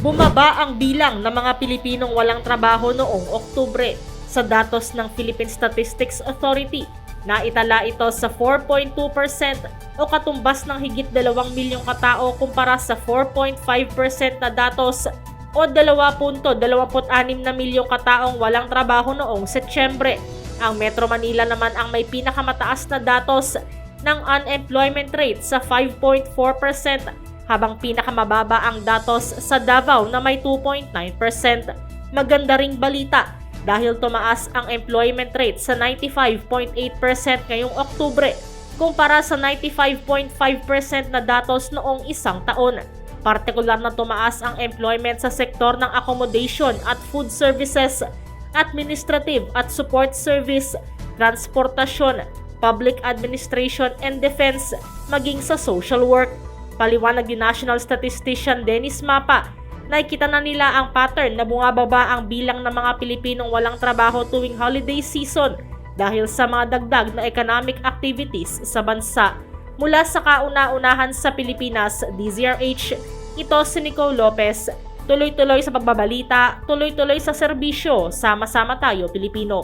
Bumaba ang bilang ng mga Pilipinong walang trabaho noong Oktubre sa datos ng Philippine Statistics Authority. Naitala ito sa 4.2% o katumbas ng higit 2 milyong katao kumpara sa 4.5% na datos o 2.26 na milyong kataong walang trabaho noong Setyembre. Ang Metro Manila naman ang may pinakamataas na datos ng unemployment rate sa 5.4% habang pinakamababa ang datos sa Davao na may 2.9%. Maganda ring balita dahil tumaas ang employment rate sa 95.8% ngayong Oktubre kumpara sa 95.5% na datos noong isang taon. Partikular na tumaas ang employment sa sektor ng accommodation at food services, administrative at support service, transportasyon, public administration and defense, maging sa social work. Paliwanag ni National Statistician Dennis Mapa, nakikita na nila ang pattern na bumababa ang bilang ng mga Pilipinong walang trabaho tuwing holiday season dahil sa mga dagdag na economic activities sa bansa. Mula sa kauna-unahan sa Pilipinas, DZRH, ito si Nicole Lopez. Tuloy-tuloy sa pagbabalita, tuloy-tuloy sa serbisyo, sama-sama tayo Pilipino.